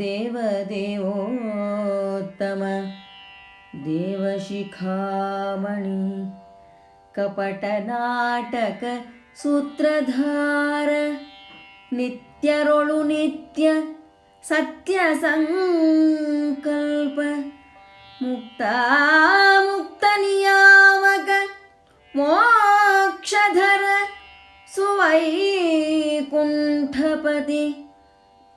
देवदेवोत्तम। देवशिखामणि कपटनाटक सूत्रधार नित्यरोळु नित्य सत्यसङ्कल्प मुक्ता मुक्तनियामक मोक्षधर सुवैकुण्ठपति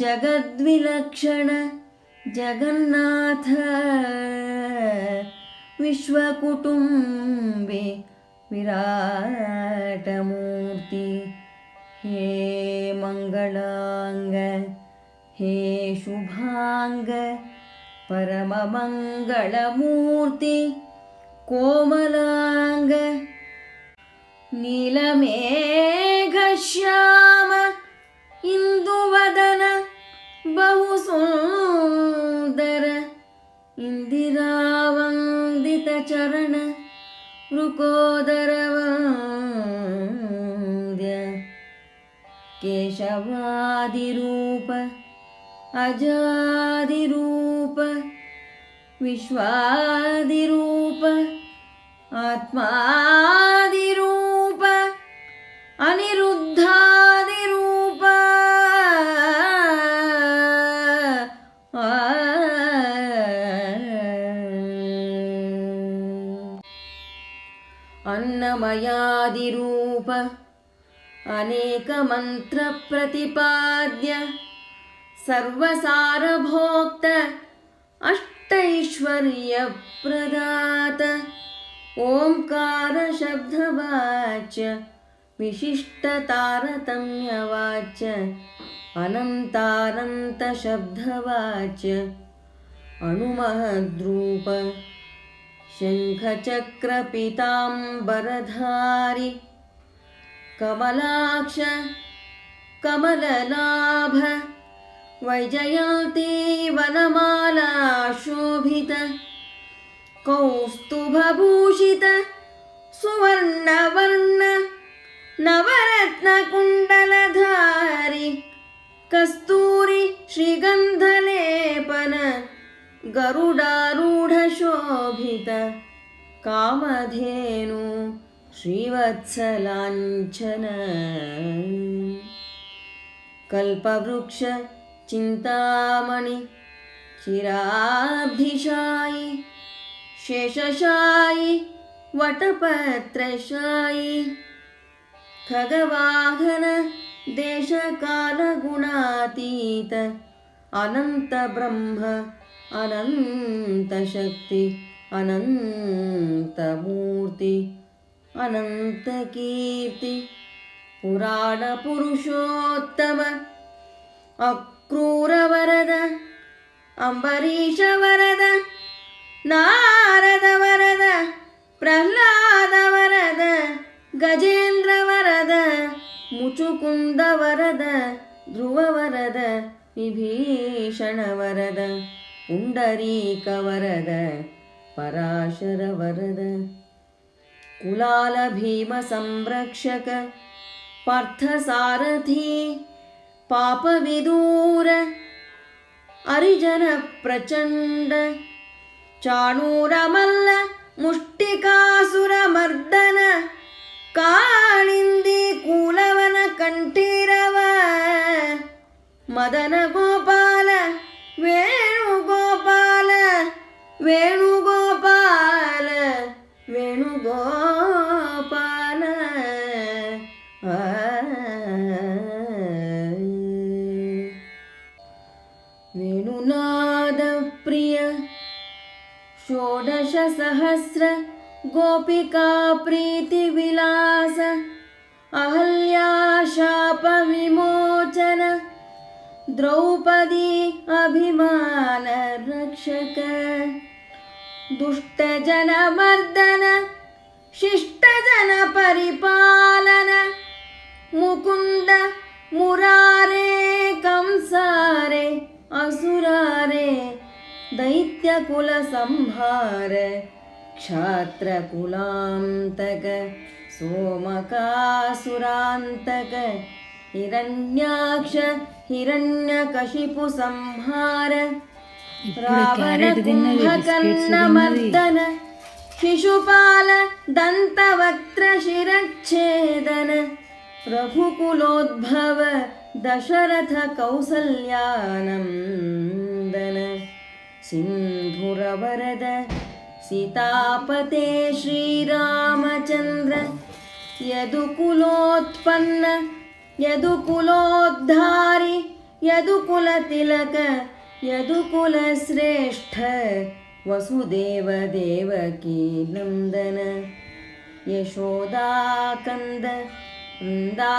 जगद्विलक्षण जगन्नाथ विश्वकुटुम्बे विराटमूर्ति। हे मङ्गलाङ्ग हे शुभाङ्ग परममङ्गलमूर्ति कोमलाङ्ग नीलमेघश्याम। वृकोदरवन्द्य केशवादिरूप अजादिरूप विश्वादिरूप आत्मादिरूप अन्नमयादिरूप। अनेकमन्त्रप्रतिपाद्य। सर्वसारभोक्त। अष्टैश्वर्यप्रदात। ओङ्कारशब्दवाच्य विशिष्टतारतम्यवाच्य। अनन्तानन्तशब्दवाच्य। अणुमहद्रूप शङ्खचक्रपिताम्बरधारि कमलाक्ष कमललाभ वैजयन्ती वनमाला शोभित कौस्तुभभूषित सुवर्णवर्ण नवरत्नकुण्डलधारि कस्तूरि श्रीगन्धलेपन गरुडारूढशोभित कामधेनु श्रीवत्सलाञ्छन। कल्पवृक्ष चिन्तामणि चिराब्धिशायि शेषशायि वटपत्रशायि खगवाहन देशकालगुणातीत अनन्तब्रह्म अनन्तशक्ति अनन्तमूर्ति अनन्तकीर्ति पुराणपुरुषोत्तम अक्रूरवरद अम्बरीशवरद नारदवरद प्रह्लादवरद गजेन्द्रवरद मुचुकुन्दवरद ध्रुववरद विभीषणवरद ಪುಂಡರೀಕ ವರದ ಪರಾಶರ ವರದ ಕುಲಾಲ ಭೀಮ ಸಂರಕ್ಷಕ ಪಾರ್ಥಸಾರಥಿ ಪಾಪವಿದೂರ ಅರಿಜನ ಪ್ರಚಂಡ ಚಾಣೂರಮಲ್ಲ ಮುಷ್ಟಿಕಾಸುರಮರ್ದನ ಕಾಳಿಂದಿ ಕೂಲವನ ಕಂಠೀರವ ಮದನ ಗೋಪಾಲ वेणुगोपाल वेणुगोपाल. वेणुनादप्रिय षोडशसहस्र गोपिका प्रीतिविलास अहल्या शापविमोचन द्रौपदी अभिमानरक्षक दुष्टजनमर्दन शिष्टजनपरिपालन मुकुन्द मुरारे कंसारे असुरारे दैत्यकुलसंहार क्षात्रकुलान्तक सोमकासुरान्तक हिरण्याक्ष हिरण्यकशिपुसंहार ರಾವಣ ಕುಂಭಕರ್ಣ ಮರ್ದನ ಶಿಶುಪಾಲ ದಂತವಕ್ತ್ರ ಶಿರಚ್ಛೇದನ ಪ್ರಭುಕುಲೋದ್ಭವ ದಶರಥ ಕೌಸಲ್ಯಾನಂದನ ಸಿಂಧುರವರದ सीतापते श्रीरामचन्द्र यदुकुलोत्पन्न यदुकुलोद्धारि यदुकुलतिलक यदुकुलश्रेष्ठ वसुदेव देवकी नन्दन यशोदाकन्द वृन्दावनवासि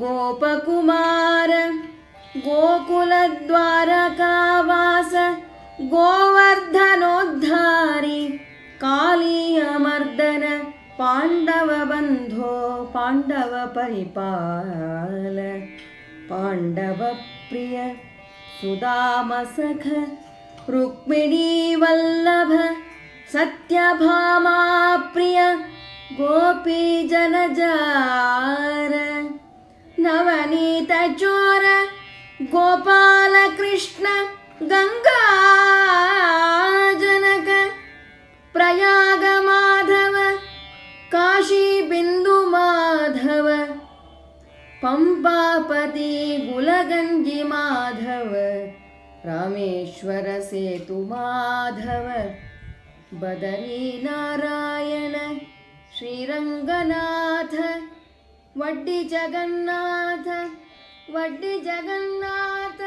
गोपकुमार गोकुलद्वारकावास गोवर्धनोद्धारि कालीयमर्दन पाण्डवबन्धो पाण्डवपरिपाल पाण्डवप्रिय सुदामसख रुक्मिणीवल्लभ सत्यभामाप्रिय गोपीजनजार नवनीतचोर गोपालकृष्ण गङ्गाजनक प्रयागमाधव पम्पापति गुलगञ्जि माधव रामेश्वर माधव बदरीनारायण श्रीरङ्गनाथ वड्डि जगन्नाथ वड्डि जगन्नाथ